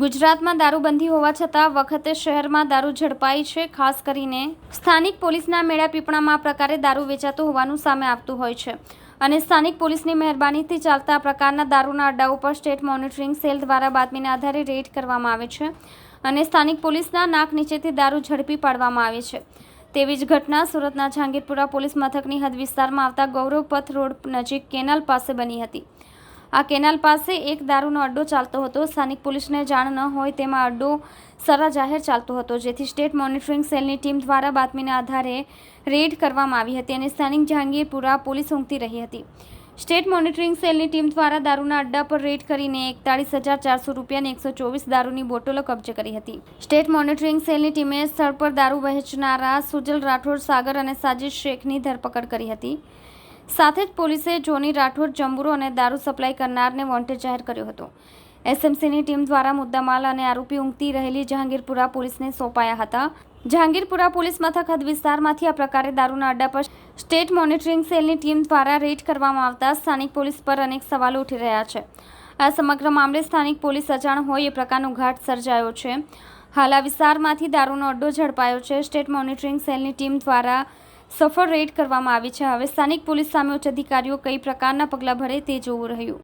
ગુજરાતમાં દારૂબંધી હોવા છતાં વખતે શહેરમાં દારૂ ઝડપાઈ છે. ખાસ કરીને સ્થાનિક પોલીસના મેળા પીપળામાં આ પ્રકારે દારૂ વેચાતો હોવાનું સામે આવતું હોય છે. અને સ્થાનિક પોલીસની મહેરબાનીથી ચાલતા પ્રકારના દારૂના અડ્ડા ઉપર સ્ટેટ મોનિટરિંગ સેલ દ્વારા બાતમીના આધારે રેડ કરવામાં આવે છે અને સ્થાનિક પોલીસના નાક નીચેથી દારૂ ઝડપી પાડવામાં આવે છે. તેવી જ ઘટના સુરતના જહાંગીરપુરા પોલીસ મથકની હદ વિસ્તારમાં આવતા ગૌરવપથ રોડ નજીક કેનાલ પાસે બની હતી. આ કેનાલ પાસે એક દારૂનો અડ્ડો ચાલતો હતો. સ્થાનિક પોલીસને જાણ ન હોય તેમાં અડ્ડો સરા જાહેર ચાલતો હતો, જેથી સ્ટેટ મોનિટરિંગ સેલની ટીમ દ્વારા બાતમીના આધારે રેડ કરવામાં આવી હતી અને સ્થાનિક જહાંગીરપુરા પોલીસ ઊંઘતી રહી હતી. સ્ટેટ મોનિટરિંગ સેલની ટીમ દ્વારા દારૂના અડ્ડા પર રેડ કરીને એકતાળીસ હજાર ચારસો રૂપિયાની એકસો ચોવીસ દારૂની બોટલો કબજે કરી હતી. સ્ટેટ મોનિટરિંગ સેલની ટીમે સ્થળ પર દારૂ વહેંચનારા સુજલ રાઠોડ, સાગર અને સાજિદ શેખની ધરપકડ કરી હતી. સાથે જ પોલીસે જોની રાઠોડ, જંબુરો અને દારૂ સપ્લાય કરનારને વોન્ટેડ જાહેર કર્યો હતો. એસએમસીની ટીમ દ્વારા મુદ્દામાલ અને આરોપી ઊંઘતી રહેલી જહાંગીરપુરા પોલીસને સોંપાયા હતા. જહાંગીરપુરા પોલીસ મથક હદ વિસ્તારમાંથી આ પ્રકારે દારૂના અડ્ડા પર સ્ટેટ મોનિટરિંગ સેલની ટીમ દ્વારા રેડ કરવામાં આવતા સ્થાનિક પોલીસ પર અનેક સવાલો ઉઠી રહ્યા છે. આ સમગ્ર મામલે સ્થાનિક પોલીસ અજાણ હોય એ પ્રકારનો ઘાટ સર્જાયો છે. હાલ આ વિસ્તારમાંથી દારૂનો અડ્ડો ઝડપાયો છે. સ્ટેટ મોનિટરિંગ સેલની ટીમ દ્વારા સફળ રેડ કરવામાં આવી છે. હવે સ્થાનિક પોલીસ સામે ઉચ્ચ અધિકારીઓ કઈ પ્રકારના પગલાં ભરે તે જોવું રહ્યું.